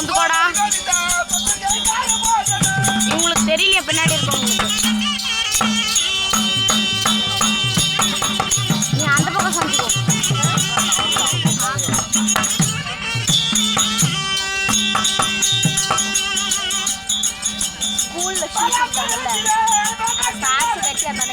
கொஞ்சம் நவுந்து போடா. உங்களுக்கு தெரியலையா பின்னாடி இருக்கவங்களுக்கு. நீ அந்த பக்கம் சந்திக்கோ காசு கட்டி அந்த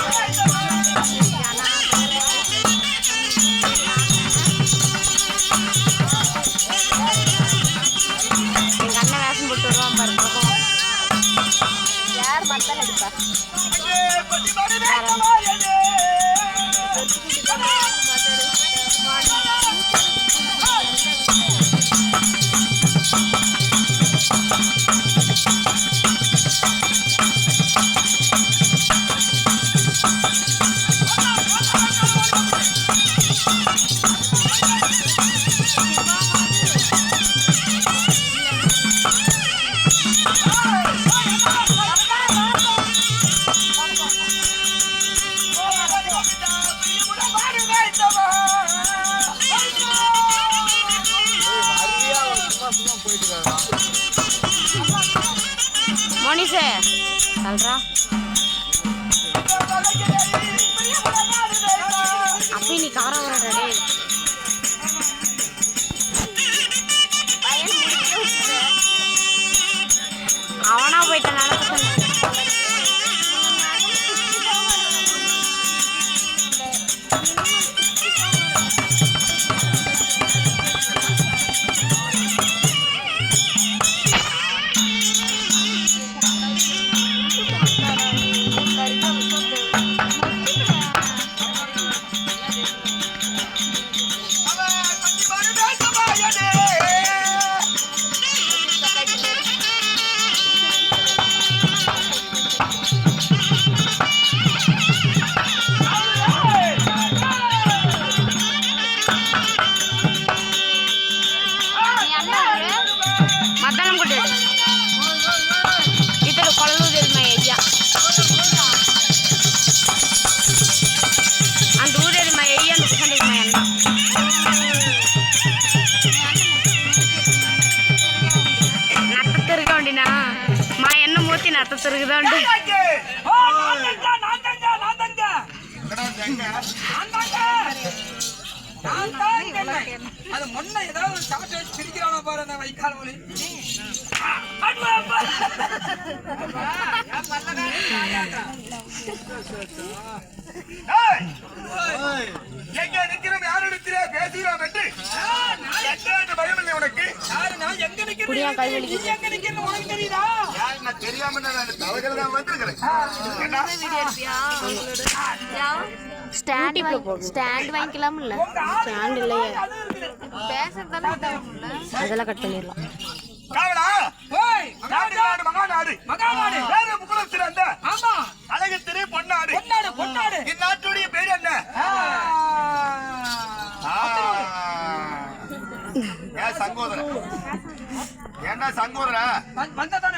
யார் மத்தம் மோனிசே சொல்றா அப்பி நீ காரம் வரடா டேய். அவனா போயிட்டான் நத்த திருகுதாண்டு அது முன்ன ஏதாவது சாப்பிட்டு வச்சு சிரிக்கிறானா பாரு அந்த வைக்கால் தான் வந்திருக்கிறேன் என்ன? ஸ்டாண்ட் ஸ்டாண்ட் வாங்கிக்கலாம்ல ஸ்டாண்ட் இல்லையே. அதெல்லாம் கட் பண்ணிடலாம். காவலா? ஓய் நாடு மகாநாடு. மகாநாடு. வேறு முகுலம் சிறந்த ஆமா. அழகு திரு பொன்னாடு பொன்னாடு. இந்நாட்டுடைய பேர் என்ன? சங்கோதரன்? என்ன சங்கோதரன் வந்ததானே